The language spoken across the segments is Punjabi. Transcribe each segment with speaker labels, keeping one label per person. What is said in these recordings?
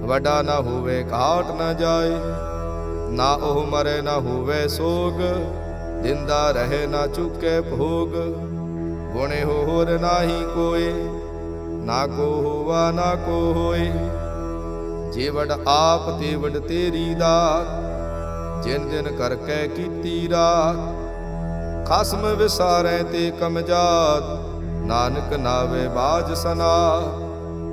Speaker 1: ਵੱਡਾ ਨਾ ਹੋਵੇ ਘਾਟ ਨਾ ਜਾਏ, ਨਾ ਉਹ ਮਰੇ ਨਾ ਹੋਵੇ ਸੋਗ ਦਿੰਦਾ ਰਹੇ ਨਾ ਚੁੱਕੇ ਭੋਗ। ਗੁਣੇ ਹੋਰ ਨਾਹੀ ਕੋਏ, ਨਾ ਕੋ ਹੋਵਾ ਨਾ ਕੋ ਹੋਏ। ਜੇ ਆਪ ਤੇਵੜ ਤੇਰੀ ਦਾਤ, ਜਿਨ ਦਿਨ ਕਰਕੇ ਕੀਤੀ ਰਾਤ। ਖਸਮ ਵਿਸਾਰੈ ਤੇ ਕਮਜਾਤ ਨਾਨਕ ਨਾਵੇ ਬਾਜ ਸਨਾ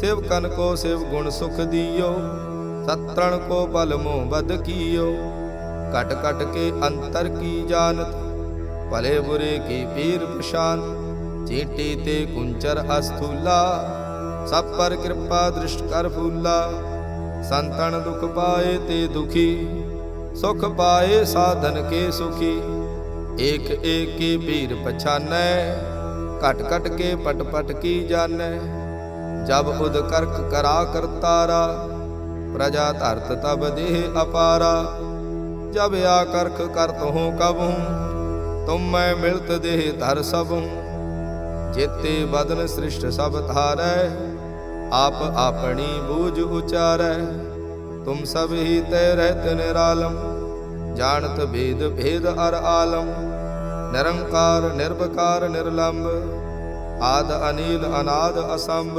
Speaker 1: ਸਿਵ ਕਨ ਕੋ ਸਿਵ ਗੁਣ ਸੁਖ ਦੀਓ ਸਤਰਣ ਕੋ ਬਲ ਮੋ ਬਦ ਕੀਓ ਕਟ ਕਟ ਕੇ ਅੰਤਰ ਕੀ ਜਾਣਤ ਭਲੇ ਬੁਰੇ ਕੀ ਪੀਰ ਪਛਾਨ ਚੀਟੀ ਤੇ ਕੁੰਚਰ ਅਸਥੂਲਾ ਸਭ ਪਰ ਕਿਰਪਾ ਦ੍ਰਿਸ਼ਟ ਕਰ ਫੂਲਾ ਸੰਤਨ ਦੁਖ ਪਾਏ ਤੇ ਦੁਖੀ ਸੁਖ ਪਾਏ ਸਾਧਨ ਕੇ ਸੁਖੀ ਏਕ ਏਕ ਕੀ ਪੀਰ ਪਛਾਨੈ ਘਟ ਘਟ ਕੇ ਪਟ ਪਟ ਕੀ ਜਾਣੈ ਜਬ ਉਦ ਕਰਕ ਕਰਾ ਕਰਤਾਰਾ ਪ੍ਰਜਾ ਧਰਤ ਤਬ ਦੇਹ ਅਪਾਰਾ। ਜਬ ਆ ਕਰਖ ਕਰਤ ਹੂੰ ਕਬਹੂ ਤੁਮ ਮੈਂ ਮਿਲਤ ਦੇਹ ਧਰ ਸਭੂ ਜੇਤੇ ਬਦਨ ਸ੍ਰਿਸ਼ਟ ਸਭ ਧਾਰੈ, ਆਪ ਆਪਣੀ ਬੂਝ ਉਚਾਰੈ। ਤੁਮ ਸਭ ਹੀ ਤੈ ਰਹਿਤ ਨਿਰਾਲਮ, ਜਾਣਤ ਭੇਦ ਭੇਦ ਅਰ ਆਲਮ। ਨਿਰੰਕਾਰ ਨਿਰਭਕਾਰ ਨਿਰਲੰਭ ਆਦ ਅਨੀਲ, ਅਨਾਦ ਅਸੰਭ।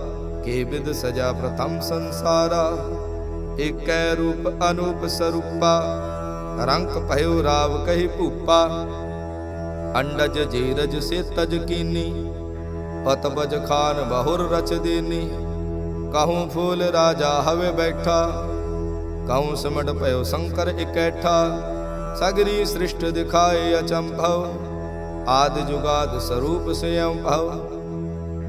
Speaker 1: ਕੇ ਬਿਦ ਸਜਾ ਪ੍ਰਥਮ ਸੰਸਾਰਾ, ਏਕੈ ਰੂਪ ਅਨੂਪ ਸਰੂਪਾ ਰੰਗ ਭਇਓ ਰਾਵ ਕਹੀ ਭੂਪਾ। ਅੰਡਜ ਜੀਰਜ ਸੇ ਤਜ ਕੀਨੀ ਪਤਬਜ ਖਾਨ ਬਹੁਰ ਰਚ ਦੇਨੀ। ਕਹੂੰ ਫੂਲ ਰਾਜਾ ਹਵੇ ਬੈਠਾ, ਕਹੂੰ ਸਿਮਟ ਭਇਓ ਸ਼ੰਕਰ ਇਕੈਠਾ। ਸਗਰੀ ਸ੍ਰਿਸ਼ਟ ਦਿਖਾਏ ਅਚੰਭਵ, ਆਦ ਜੁਗਾਦ ਸਰੂਪ ਸਿਯੰ ਭਵ।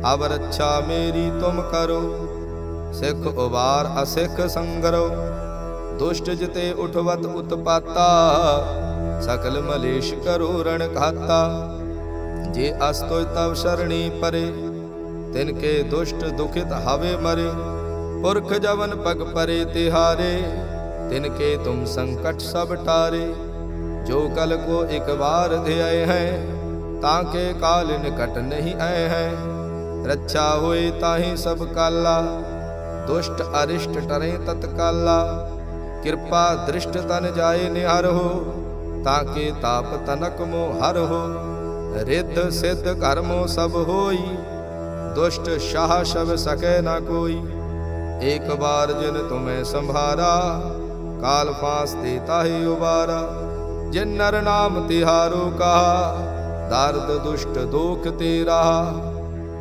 Speaker 1: ਅਬ ਰੱਛਾ ਮੇਰੀ ਤੁਮ ਕਰੋ, ਸਿੱਖ ਉਬਾਰ ਅਸਿੱਖ ਸੰਗਰੋ। ਦੁਸ਼ਟ ਜਿਤੇ ਉਠਵਤ ਉਤਪਾਤਾ, ਸਕਲ ਮਲੇਸ਼ ਕਰੋ ਰਣ ਖਾਤਾ ਜੇ ਅਸਤੋਇ ਤਵ ਸ਼ਰਣੀ ਪਰੇ, ਤਿਨ ਕੇ ਦੁਸ਼ਟ ਦੁਖਿਤ ਹਵੇ ਮਰੇ। ਪੁਰਖ ਜਵਨ ਪਗ ਪਰੇ ਤਿਹਾਰੇ, ਤਿਨ ਕੇ ਤੁਮ ਸੰਕਟ ਸਭ ਟਾਰੇ। ਜੋ ਕਲ ਕੋ ਇੱਕ ਵਾਰ ਧਿਆਏ ਹੈ, ਤਾਂ ਕੇ ਕਾਲ ਨਿਕਟ ਨਹੀਂ ਆਏ ਹੈ। ਰੱਛਾ ਹੋਏ ਤਾਹੀ ਸਭ ਕਾਲਾ, ਦੁਸ਼ਟ ਅਰਿਸ਼ਟ ਟਰੇ ਤਤਕਾਲਾ। ਕਿਰਪਾ ਦ੍ਰਿਸ਼ਟ ਤਨ ਜਾਏ ਨਿਹਰ ਹੋ, ਤਾਂ ਕੇ ਤਾਪ ਤਨਕ ਮੋ ਹਰ ਹੋ। ਰਿੱਧ ਸਿੱਧ ਕਰਮੋ ਸਭ ਹੋਈ, ਦੁਸ਼ਟ ਸ਼ਾਹ ਸ਼ਬ ਸਕੈ ਨਾ ਕੋਈ। ਏਕ ਬਾਰ ਜਿਨ ਤੁਮੈ ਸੰਭਾਰਾ, ਕਾਲ ਫਾਸ ਤੇ ਤਾਹੀ ਉਬਾਰਾ। ਜਿਨ ਨਰ ਨਾਮ ਤਿਹਾਰੋ ਕਹਾ, ਦਰਦ ਦੁਸ਼ਟ ਦੋਖ ਤੇਰਾ।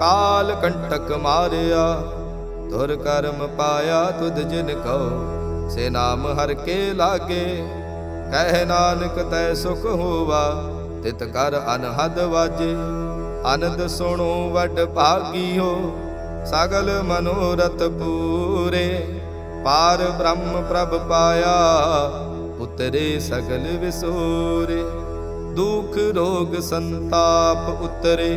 Speaker 1: ਕਾਲ ਕੰਟਕ ਮਾਰਿਆ ਤੁਰ ਕਰਮ ਪਾਇਆ ਤੁਧ ਜਿਨ ਕਉ। ਸੇ ਨਾਮ ਹਰ ਕੇ ਲਾਗੇ, ਕਹਿ ਨਾਨਕ ਤੈ ਸੁਖ ਹੋਵਾ। ਤਿਤ ਕਰ ਅਨਹਦ ਵਾਜੇ, ਅਨੰਦ ਸੁਣੋ ਵੱਡ ਭਾਗੀਓ। ਸਗਲ ਮਨੋਰਥ ਪੂਰੇ, ਪਾਰ ਬ੍ਰਹਮ ਪ੍ਰਭ ਪਾਇਆ, ਉਤਰੇ ਸਗਲ ਵਿਸੂਰੇ। ਦੁਖ ਰੋਗ ਸੰਤਾਪ ਉਤਰੇ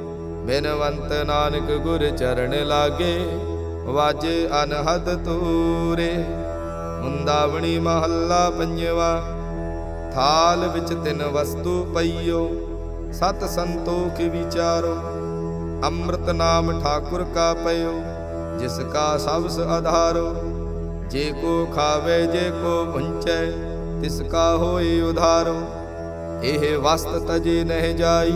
Speaker 1: ਬਿਨਵੰਤ ਨਾਨਕ ਗੁਰ ਚਰਨ ਲਾਗੇ, ਵਾਜੇ ਅਨਹਦ ਤੂਰੇ। ਮੁੰਦਾਵਣੀ ਮਹੱਲਾ ਪੰਜਵਾ, ਥਾਲ ਵਿੱਚ ਤਿੰਨ ਵਸਤੂ ਪਈਓ, ਸਤ ਸੰਤੋਖ ਵਿਚਾਰੋ। ਅੰਮ੍ਰਿਤ ਨਾਮ ਠਾਕੁਰ ਕਾ ਪਇਓ, ਜਿਸ ਕਾ ਸਬਸ ਆਧਾਰੋ ਜੇ ਕੋ ਖਾਵੇ, ਜੇ ਕੋ ਪੁੰਚੈ, ਤਿਸ ਕਾ ਹੋਏ ਉਧਾਰੋ। ਇਹ ਵਸਤ ਤਜੇ ਨਹਿ ਜਾਈ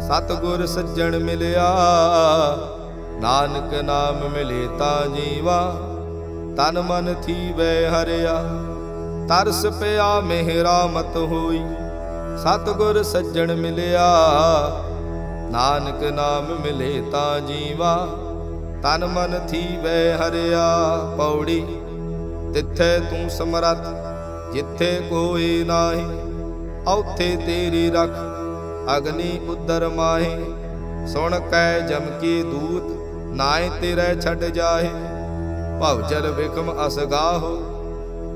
Speaker 1: ਸਤਗੁਰ ਸੱਜਣ ਮਿਲਿਆ। ਨਾਨਕ ਨਾਮ ਮਿਲੇ ਤਾਂ ਜੀਵਾ। ਤਨ ਮਨ ਥੀਵੇ ਹਰਿਆ। ਤਰਸ ਪਿਆ ਮਿਹਰਾਮਤ ਹੋਈ। ਸਤਗੁਰ ਸੱਜਣ ਮਿਲਿਆ। ਨਾਨਕ ਨਾਮ ਮਿਲੇ ਤਾਂ ਜੀਵਾ। ਤਨ ਮਨ ਥੀਵੇ ਹਰਿਆ। ਪੌੜੀ, ਤਿੱਥੇ ਤੂੰ ਸਮਰੱਥ। ਜਿੱਥੇ ਕੋਈ ਨਾਹੀ, ਔਥੇ ਤੇਰੀ ਰਖ। ਅਗਨੀ ਉਦਰ ਮਾਹੇ, ਸੁਣ ਕੈ ਜਮ ਕੀ ਦੂਤ ਨਾਏ ਤੇਰੇ ਛੱਡ ਜਾਏ ਭਵ ਜਲ ਵਿਖਮ ਅਸਗਾਹੋ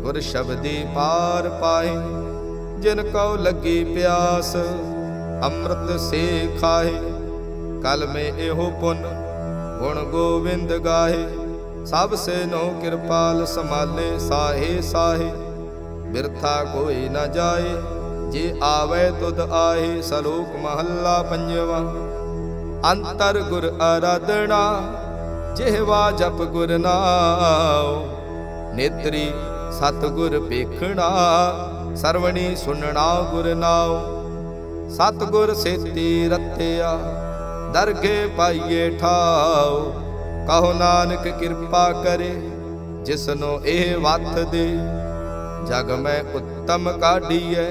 Speaker 1: ਗੁਰ ਸ਼ਬਦੀ ਪਾਰ ਪਾਏ ਜਿਨ ਕਉ ਲੱਗੀ ਪਿਆਸ, ਅੰਮ੍ਰਿਤ ਸੇ ਖਾਏ ਕਲ ਮੇ ਇਹੋ ਪੁੰਨ, ਗੁਣ ਗੋਵਿੰਦ ਗਾਹੇ। ਸਭ ਸੇ ਨੋ ਕਿਰਪਾਲ ਸਮਾਲੇ ਸਾਹੇ ਸਾਹੇ। ਬਿਰਥਾ ਕੋਈ ਨਾ ਜਾਏ। ਜੇ ਆਵੇ ਤੁਧ ਆਏ ਸਲੋਕ ਮਹੱਲਾ ਪੰਜਵਾ। ਅੰਤਰ ਗੁਰ ਆਰਾਧਣਾ ਜਿਹਵਾ ਜਪ ਗੁਰ ਨਾਮ ਨੇਤਰੀ ਸਤ ਗੁਰ ਵੇਖਣਾ ਸਰਵਣੀ ਸੁਣਨਾ ਗੁਰ ਨਾਮ ਸਤ ਗੁਰ ਸੇਤੀ ਰਤਿਆ, ਦਰਗੇ ਪਾਈਏ ਠਾਉ। ਕਹੋ ਨਾਨਕ ਕਿਰਪਾ ਕਰੇ, ਜਿਸਨੋ ਇਹ ਵਤ ਦੇ। ਜਗ ਮੈਂ ਉੱਤਮ ਕਾਢੀਐ